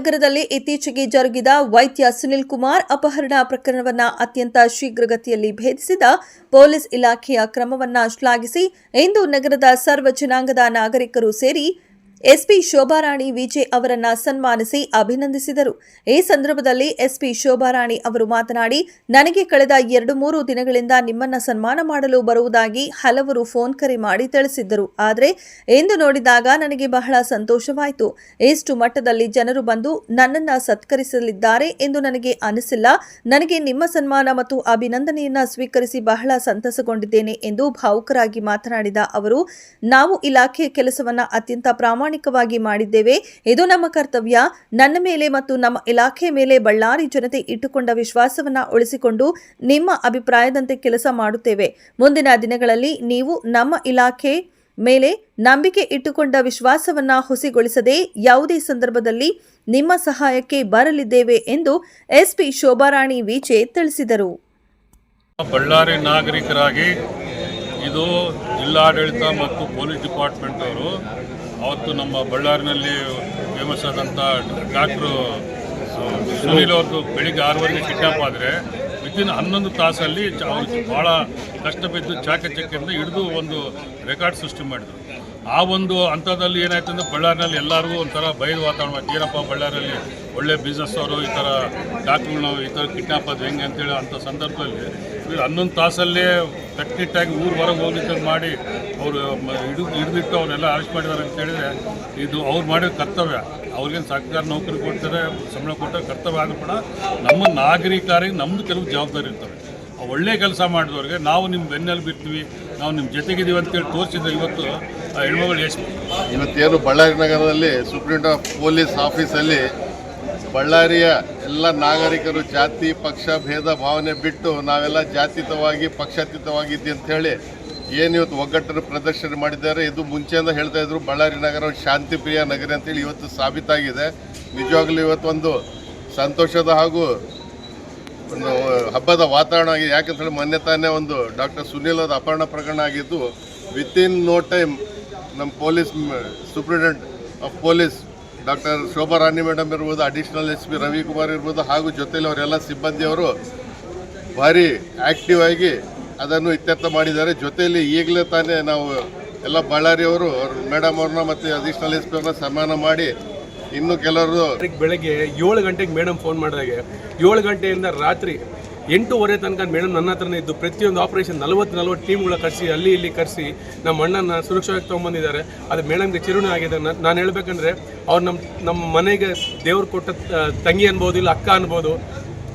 ನಗರದಲ್ಲಿ ಇತ್ತೀಚೆಗೆ ಜರುಗಿದ ವೈದ್ಯ ಸುನಿಲ್ ಕುಮಾರ್ ಅಪಹರಣ ಪ್ರಕರಣವನ್ನ ಅತ್ಯಂತ ಶೀಘ್ರಗತಿಯಲ್ಲಿ ಭೇದಿಸಿದ ಪೊಲೀಸ್ ಇಲಾಖೆಯ ಕ್ರಮವನ್ನು ಶ್ಲಾಘಿಸಿ ಇಂದು ನಗರದ ಸರ್ವ ಜನಾಂಗದ ನಾಗರಿಕರು ಸೇರಿ ಎಸ್ಪಿ ಶೋಭಾರಾಣಿ ವಿಜೆ ಅವರನ್ನ ಸನ್ಮಾನಿಸಿ ಅಭಿನಂದಿಸಿದರು. ಈ ಸಂದರ್ಭದಲ್ಲಿ ಎಸ್ಪಿ ಶೋಭಾರಾಣಿ ಅವರು ಮಾತನಾಡಿ, ನನಗೆ ಕಳೆದ ಎರಡು ಮೂರು ದಿನಗಳಿಂದ ನಿಮ್ಮನ್ನ ಸನ್ಮಾನ ಮಾಡಲು ಬರುವುದಾಗಿ ಹಲವರು ಫೋನ್ ಕರೆ ಮಾಡಿ ತಿಳಿಸಿದ್ದರು. ಆದರೆ, ಎಂದು ನೋಡಿದಾಗ ನನಗೆ ಬಹಳ ಸಂತೋಷವಾಯಿತು. ಎಷ್ಟು ಮಟ್ಟದಲ್ಲಿ ಜನರು ಬಂದು ನನ್ನನ್ನ ಸತ್ಕರಿಸಲಿದ್ದಾರೆ ಎಂದು ನನಗೆ ಅನಿಸಿಲ್ಲ. ನನಗೆ ನಿಮ್ಮ ಸನ್ಮಾನ ಮತ್ತು ಅಭಿನಂದನೆಯನ್ನ ಸ್ವೀಕರಿಸಿ ಬಹಳ ಸಂತಸಗೊಂಡಿದ್ದೇನೆ ಎಂದು ಭಾವುಕರಾಗಿ ಮಾತನಾಡಿದ ಅವರು, ನಾವು ಇಲಾಖೆಯ ಕೆಲಸವನ್ನ ಅತ್ಯಂತ ಪ್ರಾಮಾಣಿಕವಾಗಿ ಮಾಡಿದ್ದೇವೆ. ಇದು ನಮ್ಮ ಕರ್ತವ್ಯ. ನನ್ನ ಮೇಲೆ ಮತ್ತು ನಮ್ಮ ಇಲಾಖೆ ಮೇಲೆ ಬಳ್ಳಾರಿ ಜನತೆ ಇಟ್ಟುಕೊಂಡ ವಿಶ್ವಾಸವನ್ನ ಉಳಿಸಿಕೊಂಡು ನಿಮ್ಮ ಅಭಿಪ್ರಾಯದಂತೆ ಕೆಲಸ ಮಾಡುತ್ತೇವೆ. ಮುಂದಿನ ದಿನಗಳಲ್ಲಿ ನೀವು ನಮ್ಮ ಇಲಾಖೆ ಮೇಲೆ ನಂಬಿಕೆ ಇಟ್ಟುಕೊಂಡ ವಿಶ್ವಾಸವನ್ನ ಹುಸಿಗೊಳಿಸದೆ ಯಾವುದೇ ಸಂದರ್ಭದಲ್ಲಿ ನಿಮ್ಮ ಸಹಾಯಕ್ಕೆ ಬರಲಿದ್ದೇವೆ ಎಂದು ಎಸ್ಪಿ ಶೋಭಾರಾಣಿ ವಿಜೆ ತಿಳಿಸಿದರು. ಬಳ್ಳಾರಿ ನಾಗರಿಕರಾಗಿ ಇದು ಜಿಲ್ಲಾಡಳಿತ ಮತ್ತು ಪೊಲೀಸ್ ಡಿಪಾರ್ಟ್ಮೆಂಟ್ ಅವರು ಅವತ್ತು ನಮ್ಮ ಬಳ್ಳಾರಿನಲ್ಲಿ ಫೇಮಸ್ ಆದಂಥ ಡಾಕ್ಟ್ರು ಸುನೀಲ್ ಅವ್ರದ್ದು ಬೆಳಿಗ್ಗೆ ಆರೂವರೆಗೆ ಕಿಡ್ನಾಪ್ ಆದರೆ ವಿತಿನ್ ಹನ್ನೊಂದು ತಾಸಲ್ಲಿ ಅವ್ರು ಭಾಳ ಕಷ್ಟ ಬಿದ್ದು ಚಾಕಚಕ್ಯದಿಂದ ಹಿಡಿದು ಒಂದು ರೆಕಾರ್ಡ್ ಸೃಷ್ಟಿ ಮಾಡಿದರು ಆ ಒಂದು ಹಂತದಲ್ಲಿ ಏನಾಯ್ತು ಅಂದರೆ ಬಳ್ಳಾರಿನಲ್ಲಿ ಎಲ್ಲರಿಗೂ ಒಂಥರ ಭಯದ ವಾತಾವರಣ. ಏನಪ್ಪ ಬಳ್ಳಾರಿಯಲ್ಲಿ ಒಳ್ಳೆ ಬಿಸ್ನೆಸ್ ಅವರು, ಈ ಥರ ಡಾಕ್ಟ್ರುಗಳು ಈ ಥರ ಕಿಡ್ನಾಪ್ ಅದು ಹೆಂಗೆ ಅಂತೇಳಿ ಅಂಥ ಸಂದರ್ಭದಲ್ಲಿ ಹನ್ನೊಂದು ತಾಸಲ್ಲೇ ಕಟ್ನಿಟ್ಟಾಗಿ ಊರು ಹೊರಗೆ ಹೋಗ್ಲಿಕ್ಕೆ ಮಾಡಿ ಅವರು ಹಿಡಿದು, ಹಿಡಿದಿಟ್ಟು ಅವರೆಲ್ಲ ಅರೆಸ್ಟ್ ಮಾಡಿದ್ದಾರೆ ಅಂತ ಹೇಳಿದರೆ ಇದು ಅವ್ರು ಮಾಡಿದ ಕರ್ತವ್ಯ. ಅವ್ರಿಗೇನು ಸರ್ಕಾರ ನೌಕರಿ ಕೊಡ್ತಾರೆ, ಸಂಬಳ ಕೊಟ್ಟರೆ ಕರ್ತವ್ಯ ಆದರೂ ಕೂಡ ನಮ್ಮ ನಾಗರಿಕರಿಗೆ ನಮ್ಮದು ಕೆಲವು ಜವಾಬ್ದಾರಿ ಇರ್ತವೆ ಒಳ್ಳೆ ಕೆಲಸ ಮಾಡಿದವ್ರಿಗೆ ನಾವು ನಿಮ್ಮ ಬೆನ್ನಲ್ಲಿ ಬಿಡ್ತೀವಿ, ನಾವು ನಿಮ್ಮ ಜೊತೆಗಿದ್ದೀವಿ ಅಂತೇಳಿ ತೋರಿಸಿದ್ರೆ ಇವತ್ತು ಹೆಣ್ಮಗಳು ಎಷ್ಟು ಇವತ್ತೇನು ಬಳ್ಳಾರಿ ನಗರದಲ್ಲಿ ಸುಪ್ರೀಂ ಆಫ್ ಪೊಲೀಸ್ ಆಫೀಸಲ್ಲಿ ಬಳ್ಳಾರಿಯ ಎಲ್ಲ ನಾಗರಿಕರು ಜಾತಿ, ಪಕ್ಷ, ಭೇದ ಭಾವನೆ ಬಿಟ್ಟು ನಾವೆಲ್ಲ ಜಾತೀತವಾಗಿ ಪಕ್ಷಾತೀತವಾಗಿದ್ದಿ ಅಂತ ಹೇಳಿ ಏನು ಇವತ್ತು ಒಗ್ಗಟ್ಟನ್ನು ಪ್ರದರ್ಶನ ಮಾಡಿದ್ದಾರೆ. ಇದು ಮುಂಚೆಯಿಂದ ಹೇಳ್ತಾ ಇದ್ರು, ಬಳ್ಳಾರಿ ನಗರ ಶಾಂತಿಪ್ರಿಯ ನಗರ ಅಂತೇಳಿ ಇವತ್ತು ಸಾಬೀತಾಗಿದೆ. ನಿಜವಾಗ್ಲೂ ಇವತ್ತೊಂದು ಸಂತೋಷದ ಹಾಗೂ ಒಂದು ಹಬ್ಬದ ವಾತಾವರಣ ಆಗಿದೆ. ಯಾಕಂತ ಮೊನ್ನೆ ತಾನೇ ಒಂದು ಡಾಕ್ಟರ್ ಸುನೀಲ್ ಅವರ ಅಪಹರಣ ಪ್ರಕರಣ ಆಗಿದ್ದು ವಿತಿನ್ ನೋ ಟೈಮ್ ನಮ್ಮ police superintendent of police doctor Shobha Rani madam ಇರ್ಬೋದು ಅಡಿಷನಲ್ ಎಸ್ ಪಿ ರವಿಕುಮಾರ್ ಇರ್ಬೋದು, ಹಾಗೂ ಜೊತೆಲಿ ಅವರೆಲ್ಲ ಸಿಬ್ಬಂದಿಯವರು ಭಾರಿ ಆಕ್ಟಿವ್ ಆಗಿ ಅದನ್ನು ಇತ್ಯರ್ಥ ಮಾಡಿದ್ದಾರೆ. ಜೊತೆಯಲ್ಲಿ ಈಗಲೇ ತಾನೇ ನಾವು ಎಲ್ಲ ಬಳ್ಳಾರಿಯವರು ಮೇಡಮ್ ಅವ್ರನ್ನ ಮತ್ತು ಅಡಿಷನಲ್ ಎಸ್ ಪಿ ಅವ್ರನ್ನ ಸನ್ಮಾನ ಮಾಡಿ ಇನ್ನು ಕೆಲವರು ಬೆಳಗ್ಗೆ ಏಳು ಗಂಟೆಗೆ ಮೇಡಮ್ ಫೋನ್ ಮಾಡಿದಾಗೆ. ಏಳು ಗಂಟೆಯಿಂದ ರಾತ್ರಿ ಎಂಟೂವರೆ ತನಕ ಮೇಡಮ್ ನನ್ನ ಹತ್ರನೇ ಇದ್ದು ಪ್ರತಿಯೊಂದು ಆಪರೇಷನ್ ನಲವತ್ತು ನಲವತ್ತು ಟೀಮ್ಗಳ ಕರೆಸಿ, ಅಲ್ಲಿ ಇಲ್ಲಿ ಕರೆಸಿ, ನಮ್ಮ ಅಣ್ಣನ ಸುರಕ್ಷವಾಗಿ ತೊಗೊಂಬಂದಿದ್ದಾರೆ. ಅದು ಮೇಡಮ್ಗೆ ಚಿರುಣ ಆಗಿದೆ. ನಾನು ಹೇಳ್ಬೇಕಂದ್ರೆ, ಅವ್ರು ನಮ್ಮ ನಮ್ಮ ಮನೆಗೆ ದೇವ್ರು ಕೊಟ್ಟ ತಂಗಿ ಅನ್ಬೋದು, ಇಲ್ಲ ಅಕ್ಕ ಅನ್ಬೋದು.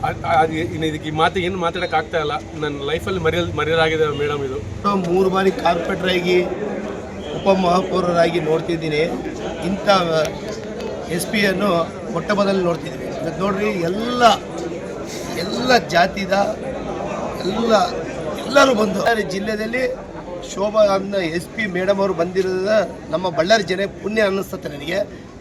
ಅದ್- ಇನ್ನು ಇದಕ್ಕೆ ಈ ಮಾತು ಏನು ಮಾತಾಡೋಕೆ ಆಗ್ತಾ ಇಲ್ಲ. ನನ್ನ ಲೈಫಲ್ಲಿ ಮರೆಯಲ್, ಮರೆಯಲಾಗಿದೆ ಮೇಡಮ್ ಇದು. ಮೂರು ಬಾರಿ ಕಾರ್ಪೆಟ್ರಾಗಿ ಆಗಿ ಉಪಮಹಾಪೌರರಾಗಿ ನೋಡ್ತಿದ್ದೀನಿ. ಇಂಥ ಎಸ್ ಪಿಯನ್ನು ಮೊಟ್ಟ ಮೊದಲು ನೋಡ್ತಿದ್ದೀನಿ. ಇವತ್ತು ನೋಡ್ರಿ, ಎಲ್ಲ ಎಲ್ಲ ಜಾತಿದ, ಎಲ್ಲ, ಎಲ್ಲರೂ ಬಂದು. ಜಿಲ್ಲೆಯಲ್ಲಿ ಶೋಭಾ ಅನ್ನ ಎಸ್ ಪಿ ಮೇಡಮ್ ಅವರು ಬಂದಿರೋದ ನಮ್ಮ ಬಳ್ಳಾರಿ ಜನ ಪುಣ್ಯ ಅನ್ನಿಸ್ತದೆ ನನಗೆ.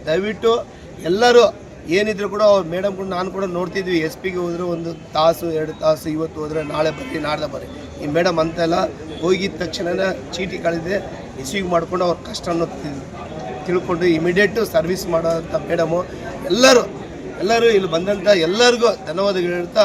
ದಯವಿಟ್ಟು ಎಲ್ಲರೂ ಏನಿದ್ರು ಕೂಡ ಅವ್ರು ಮೇಡಮ್ ಕೂಡ ನಾನು ಕೂಡ ನೋಡ್ತಿದ್ವಿ. ಎಸ್ ಪಿಗೆ ಹೋದ್ರೆ ಒಂದು ತಾಸು, ಎರಡು ತಾಸು, ಇವತ್ತು ಹೋದ್ರೆ ನಾಳೆ ಬರ್ರಿ, ನಾಡ್ದೆ ಬರ್ರಿ. ಈ ಮೇಡಮ್ ಅಂತೆಲ್ಲ ಹೋಗಿದ ತಕ್ಷಣ ಚೀಟಿ ಕಳೆದಿದೆ. ರಿಸೀವ್ ಮಾಡಿಕೊಂಡು ಅವ್ರ ತಿ- ತಿಳ್ಕೊಂಡು ಇಮಿಡಿಯೇಟು ಸರ್ವಿಸ್ ಮಾಡೋಂಥ ಮೇಡಮು ಎಲ್ಲರೂ ಎಲ್ಲರೂ ಇಲ್ಲಿ ಬಂದಂತ ಎಲ್ಲರಿಗೂ ಧನ್ಯವಾದಗಳು ಹೇಳ್ತಾ